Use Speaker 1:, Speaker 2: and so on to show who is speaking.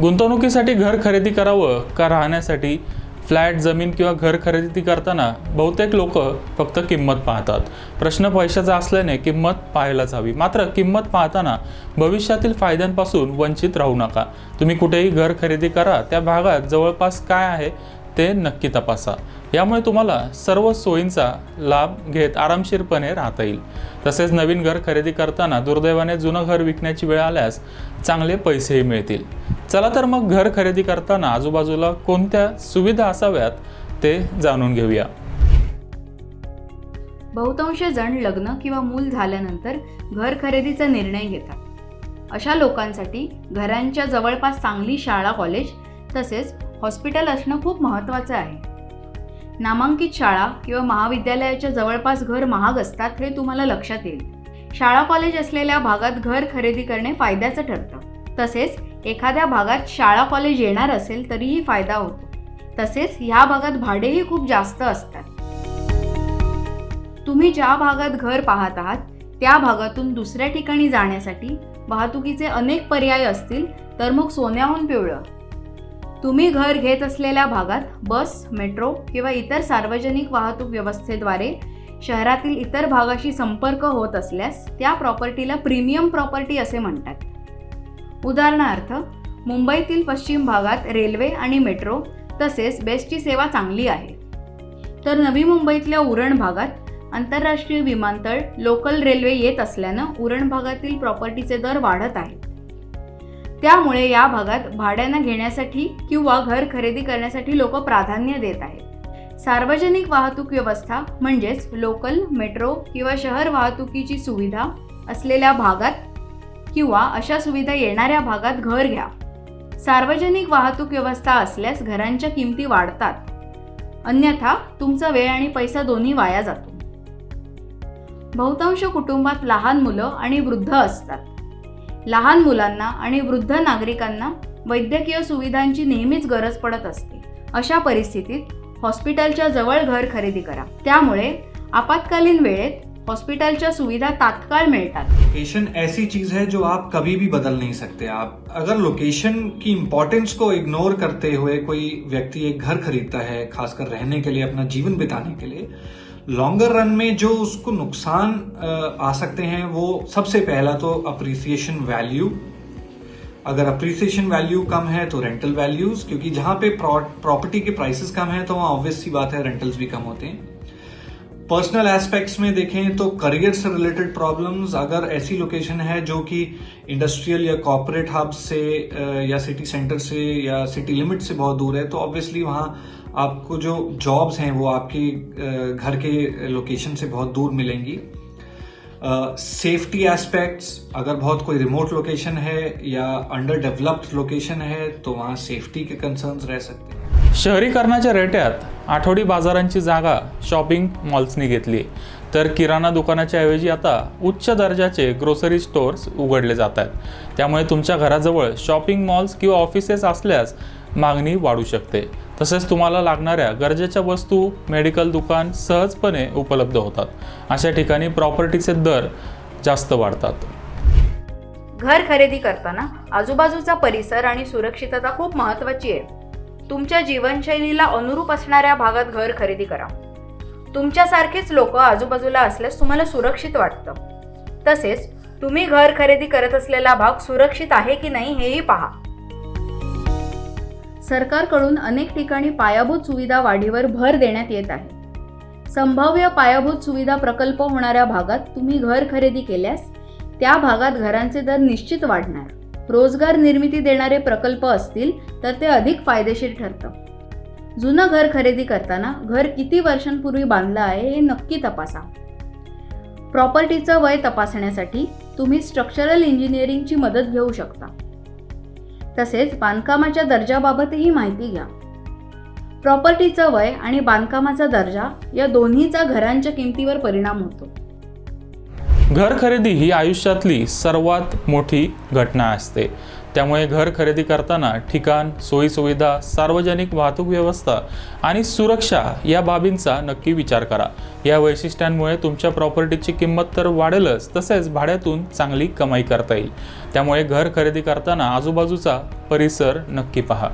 Speaker 1: गुंतवणुकीसाठी घर खरेदी करावं का राहण्यासाठी? फ्लॅट जमीन किंवा घर खरेदी करताना बहुतेक लोक फक्त किंमत पाहतात. प्रश्न पैशाचा असल्याने किंमत पाहायलाच हवी. मात्र किंमत पाहताना भविष्यातील फायद्यांपासून वंचित राहू नका. तुम्ही कुठेही घर खरेदी करा त्या भागात जवळपास काय आहे ते नक्की तपासा. यामुळे तुम्हाला सर्व सोयींचा लाभ घेत आरामशीरपणे राहता येईल. तसेच नवीन घर खरेदी करताना दुर्दैवाने जुनं घर विकण्याची वेळ आल्यास चांगले पैसेही मिळतील. चला तर मग घर खरेदी करताना आजूबाजूला कोणत्या सुविधा असाव्यात ते जाणून घेऊया.
Speaker 2: बहुतांश जण लग्न किंवा मूल झाल्यानंतर घर खरेदीचा निर्णय घेतात. अशा लोकांसाठी घरांच्या जवळपास चांगली शाळा कॉलेज तसेच हॉस्पिटल असणं खूप महत्त्वाचं आहे. नामांकित शाळा किंवा महाविद्यालयाच्या जवळपास घर महाग असतात हे तुम्हाला लक्षात येईल. शाळा कॉलेज असलेल्या भागात घर खरेदी करणे फायद्याचं ठरतं. तसेच एखाद्या भागात शाळा कॉलेज येणार असेल तरीही फायदा होतो. तसेच ह्या भागात भाडेही खूप जास्त असतात. तुम्ही ज्या भागात घर पाहत आहात त्या भागातून दुसऱ्या ठिकाणी जाण्यासाठी वाहतुकीचे अनेक पर्याय असतील तर मग सोन्याहून पिवळं. तुम्ही घर घेत असलेल्या भागात बस मेट्रो किंवा इतर सार्वजनिक वाहतूक व्यवस्थेद्वारे शहरातील इतर भागाशी संपर्क होत असल्यास त्या प्रॉपर्टीला प्रीमियम प्रॉपर्टी असे म्हणतात. उदाहरणार्थ मुंबईतील पश्चिम भागात रेल्वे आणि मेट्रो तसेच बेस्टची सेवा चांगली आहे. तर नवी मुंबईतल्या उरण भागात आंतरराष्ट्रीय विमानतळ लोकल रेल्वे येत असल्यानं उरण भागातील प्रॉपर्टीचे दर वाढत आहेत त्यामुळे या भागात भाड्यानं घेण्यासाठी किंवा घर खरेदी करण्यासाठी लोक प्राधान्य देत आहेत. सार्वजनिक वाहतूक व्यवस्था म्हणजेच लोकल मेट्रो किंवा शहर वाहतुकीची सुविधा असलेल्या भागात किंवा अशा सुविधा येणाऱ्या भागात घर घ्या. सार्वजनिक वाहतूक व्यवस्था असल्यास घरांच्या किमती वाढतात. अन्यथा तुमचा वेळ आणि पैसा दोन्ही वाया जातो. बहुतांश कुटुंबात लहान मुलं आणि वृद्ध असतात. लहान मुलांना आणि वृद्ध नागरिकांना वैद्यकीय सुविधांची नेहमीच गरज पडत असते. अशा परिस्थितीत हॉस्पिटलच्या जवळ घर खरेदी करा. त्यामुळे आपत्कालीन वेळेत हॉस्पिटलच्या सुविधा तात्काळ मिळतात.
Speaker 3: लोकेशन ऐसी चीज़ है जो आप कभी भी बदल नहीं सकते। आप अगर लोकेशन की इम्पोर्टेंस को इग्नोर करते हुए कोई व्यक्ति एक घर खरीदता है, खासकर रहने के लिए, अपना जीवन बिताने के लिए लॉन्गर रन में जो उसको नुकसान आ सकते हैं, वो सबसे पहला तो अप्रिसिएशन वैल्यू अगर अप्रिसिएशन वैल्यू कम है तो रेंटल वैल्यूज़ क्योंकि जहाँ पे प्रॉपर्टी के प्राइसेस कम है तो वहाँ ऑब्वियस सी बात है रेंटल्स भी कम होते हैं। पर्सनल एस्पेक्ट्स में देखें तो करियर से रिलेटेड प्रॉब्लम्स अगर ऐसी लोकेशन है जो कि इंडस्ट्रियल या कॉरपोरेट हब से या सिटी सेंटर से या सिटी लिमिट से बहुत दूर है तो ऑब्वियसली वहाँ आपको जो जॉब्स हैं वो आपके घर के लोकेशन से बहुत दूर मिलेंगी। सेफ्टी uh, एस्पेक्ट्स अगर बहुत कोई रिमोट लोकेशन है या अंडर डेवलप्ड लोकेशन है तो वहाँ सेफ्टी के कंसर्न्स रह सकते हैं।
Speaker 1: शहरीकरणाच्या रेट्यात आठवडी बाजारांची जागा शॉपिंग मॉल्सनी घेतली. तर किराणा दुकानाच्या ऐवजी आता उच्च दर्जाचे ग्रोसरी स्टोअर्स उघडले जात आहेत त्यामुळे तुमच्या घराजवळ शॉपिंग मॉल्स किंवा ऑफिसेस असल्यास मागणी वाढू शकते. तसेच तुम्हाला लागणाऱ्या गरजेच्या वस्तू मेडिकल दुकान सहजपणे उपलब्ध होतात. अशा ठिकाणी प्रॉपर्टीचे दर जास्त वाढतात.
Speaker 2: घर खरेदी करताना आजूबाजूचा परिसर आणि सुरक्षितता खूप महत्त्वाची आहे. तुमच्या जीवनशैलीला अनुरूप असणाऱ्या भागात घर खरेदी करा. तुमच्यासारखेच लोक आजूबाजूला असल्यास तुम्हाला सुरक्षित वाटतं. तसेच तुम्ही घर खरेदी करत असलेला भाग सुरक्षित आहे की नाही हेही पहा. सरकारकडून अनेक ठिकाणी पायाभूत सुविधा वाढीवर भर देण्यात येत आहे. संभाव्य पायाभूत सुविधा प्रकल्प होणाऱ्या भागात तुम्ही घर खरेदी केल्यास त्या भागात घरांचे दर निश्चित वाढणार. रोजगार निर्मिती देणारे प्रकल्प असतील तर ते अधिक फायदेशीर ठरतं. जुनं घर खरेदी करताना घर किती वर्षांपूर्वी बांधलं आहे हे नक्की तपासा. प्रॉपर्टीचं वय तपासण्यासाठी तुम्ही स्ट्रक्चरल इंजिनिअरिंगची मदत घेऊ शकता. तसेच बांधकामाच्या दर्जाबाबतही माहिती घ्या. प्रॉपर्टीचं वय आणि बांधकामाचा दर्जा या दोन्हीचा घरांच्या किमतीवर परिणाम होतो.
Speaker 1: घर खरेदी ही आयुष्यातली सर्वात मोठी घटना असते. त्यामुळे घर खरेदी करताना ठिकाण सोयीसुविधा सार्वजनिक वाहतूक व्यवस्था आणि सुरक्षा या बाबींचा नक्की विचार करा. या वैशिष्ट्यांमुळे तुमच्या प्रॉपर्टीची किंमत तर वाढेलच तसेच भाड्यातून चांगली कमाई करता येईल. त्यामुळे घर खरेदी करताना आजूबाजूचा परिसर नक्की पहा.